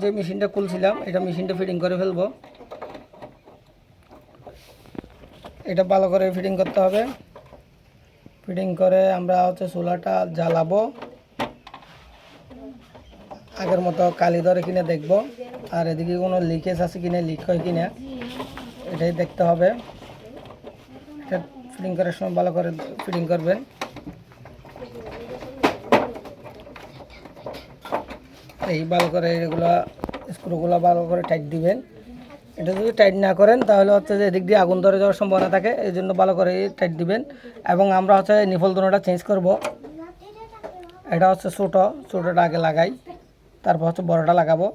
যে মেশিনটা খুলছিলাম, এটা মেশিনটা ফিটিং করে ফেলব। এটা ভালো করে ফিটিং করতে হবে। ফিটিং করে আমরা হচ্ছে চুলাটা জ্বালাবো। আগের মতো কালি ধরে কিনে দেখব। আর এদিকে কোনো লিকেজ আছে কিনা লিক হয় কিনা, এটাই দেখতে হবে। এটা ফিটিং করার সময় ভালো করে ফিটিং করবেন। এই ভালো করে এগুলো স্ক্রুগুলো ভালো করে টাইট দিবেন। এটা যদি টাইট না করেন, তাহলে হচ্ছে যে এদিক দিয়ে আগুন ধরে যাওয়ার সম্ভাবনা থাকে, এই জন্য ভালো করে টাইট দিবেন। এবং আমরা হচ্ছে নিফল দোনোটা চেঞ্জ করব। এটা হচ্ছে ছোটো, ছোটোটা আগে লাগাই, তারপর হচ্ছে বড়োটা লাগাবো।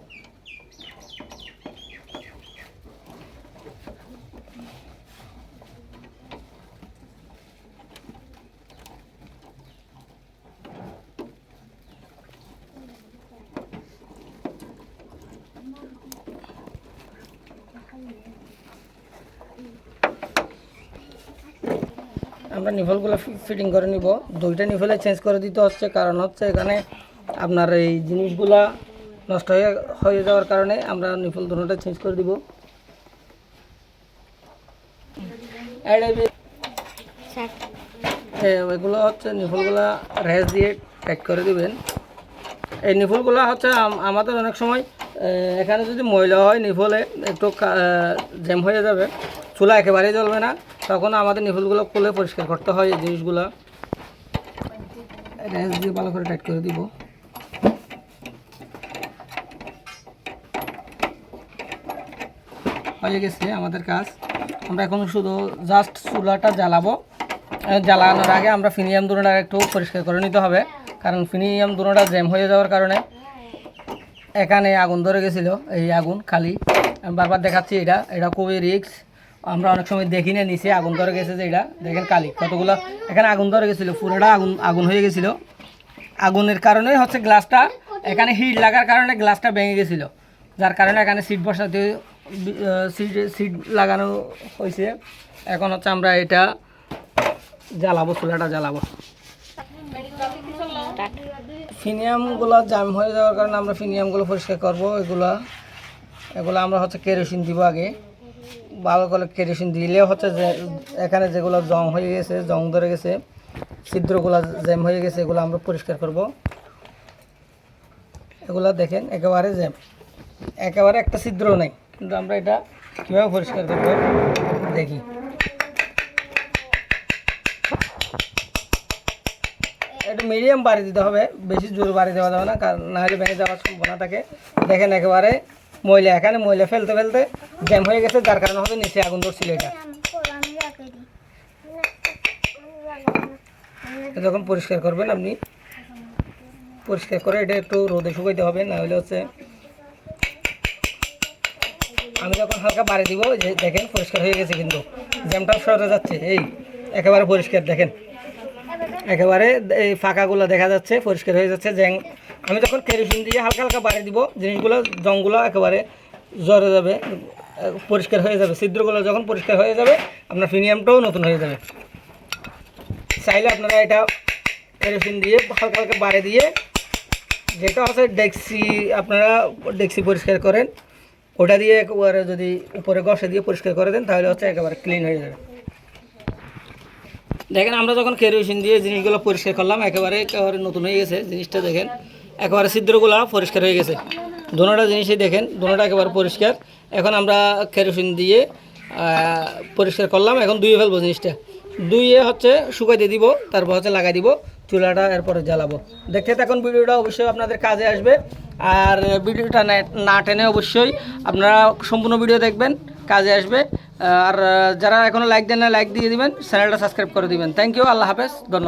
আমরা নিভলগুলো ফিটিং করে নিব। দুইটা নিভলে চেঞ্জ করে দিতে হচ্ছে। কারণ হচ্ছে এখানে আপনার এই জিনিসগুলা নষ্ট হয়ে হয়ে যাওয়ার কারণে আমরা নিফল দুটোটা চেঞ্জ করে দিব। এগুলো হচ্ছে নিফলগুলা রেস দিয়ে প্যাক করে দিবেন। এই নিফলগুলো হচ্ছে আমাদের অনেক সময় এখানে যদি ময়লা হয় নিফলে একটু জ্যাম হয়ে যাবে। চুলা একেবারেই জ্বলবে না তখন আমাদের নিফলগুলো খুলে পরিষ্কার করতে হয় এই জিনিসগুলো। রেস দিয়ে ভালো করে টাইট করে দিব। হয়ে গেছে আমাদের কাজ। আমরা এখন শুধু জাস্ট চুলাটা জ্বালাবো। জ্বালানোর আগে আমরা ফিনিয়াম দুটোটা একটু পরিষ্কার করে নিতে হবে, কারণ ফিনিয়াম দুটোটা জ্যাম হয়ে যাওয়ার কারণে এখানে আগুন ধরে গেছিল, এই আগুন, খালি। আমি বারবার দেখাচ্ছি এটা এটা খুবই রিক্স আমরা অনেক সময় দেখি না নিচে আগুন ধরে গেছে যে এটা। দেখেন কালি, কতগুলো, এখানে আগুন ধরে গেছিল, পুরোটা আগুন আগুন হয়ে গেছিল। আগুনের কারণে হচ্ছে গ্লাসটা, এখানে হিট লাগার কারণে গ্লাসটা ভেঙে গেছিল। যার কারণে এখানে সিট বসাতে সিট সিট লাগানো হয়েছে। এখন হচ্ছে আমরা এটা জ্বালাবো, চুলাটা জ্বালাবো। ফিনিয়ামগুলো জাম হয়ে যাওয়ার কারণে আমরা ফিনিয়ামগুলো পরিষ্কার করব। এগুলা, এগুলো আমরা হচ্ছে কেরোসিন দিব আগে। ভালো করে কেরোসিন দিলে হচ্ছে যে, এখানে যেগুলো জং হয়ে গেছে, জং ধরে গেছে, ছিদ্রগুলো জ্যাম হয়ে গেছে, এগুলো আমরা পরিষ্কার করব। এগুলো দেখেন, একেবারে জ্যাম। একেবারে একটা ছিদ্র নেই, কিন্তু আমরা এটা কীভাবে পরিষ্কার করব দেখি। একটু মিডিয়াম বাড়ি দিতে হবে, বেশি জোর বাড়ি দেওয়া যাবে না, কারণ নাহলে ভেঙে যাওয়ার সম্ভাবনা থাকে। দেখেন, একেবারে ময়লা, এখানে ময়লা ফেলতে ফেলতে জ্যাম হয়ে গেছে, যার কারণে হবে নিচে আগুন ধরছিল এটা। যখন পরিষ্কার করবেন আপনি। পরিষ্কার করে এটা একটু রোদে শুকাইতে হবে না হলে হচ্ছে আমি যখন হালকা বাড়ি দিব দেখেন, পরিষ্কার হয়ে গেছে কিন্তু। জ্যামটা সরে যাচ্ছে, এই, একেবারে পরিষ্কার, দেখেন। একেবারে এই ফাঁকাগুলো দেখা যাচ্ছে, পরিষ্কার হয়ে যাচ্ছে। জ্যাং আমি যখন কেরোসিন দিয়ে হালকা হালকা বাড়ি দিব, জিনিসগুলো, জংগুলো একেবারে জ্বরে যাবে, পরিষ্কার হয়ে যাবে। ছিদ্রগুলো যখন পরিষ্কার হয়ে যাবে, আপনার ফিনিয়ামটাও নতুন হয়ে যাবে। চাইলে আপনারা এটা কেরোসিন দিয়ে হালকা হালকা বাড়ি দিয়ে, যেটা হচ্ছে ডেক্সি, আপনারা ডেক্সি পরিষ্কার করেন, ওটা দিয়ে একবারে যদি উপরে গসে দিয়ে পরিষ্কার করে দেন, তাহলে হচ্ছে একেবারে ক্লিন হয়ে যাবে। দেখেন, আমরা যখন কেরোসিন দিয়ে জিনিসগুলো পরিষ্কার করলাম, একেবারে একেবারে নতুন হয়ে গেছে জিনিসটা, দেখেন। একেবারে ছিদ্রগুলো পরিষ্কার হয়ে গেছে। দোনোটা জিনিসই দেখেন, দোনোটা একেবারে পরিষ্কার। এখন আমরা কেরোসিন দিয়ে পরিষ্কার করলাম। এখন ধুয়ে ফেলব জিনিসটা। ধুয়ে হচ্ছে শুকাইতে দিব, তারপর হচ্ছে লাগাই দিব, চুলাটা এরপরে জ্বালাবো। দেখতে থাকুন, ভিডিওটা অবশ্যই আপনাদের কাজে আসবে। আর ভিডিওটা না- না টেনে অবশ্যই আপনারা সম্পূর্ণ ভিডিও দেখবেন। কাজে আসবে। আর যারা এখনও লাইক দেন না লাইক দিয়ে দিবেন চ্যানেলটা সাবস্ক্রাইব করে দিবেন। থ্যাংক ইউ আল্লাহ হাফেজ, ধন্যবাদ।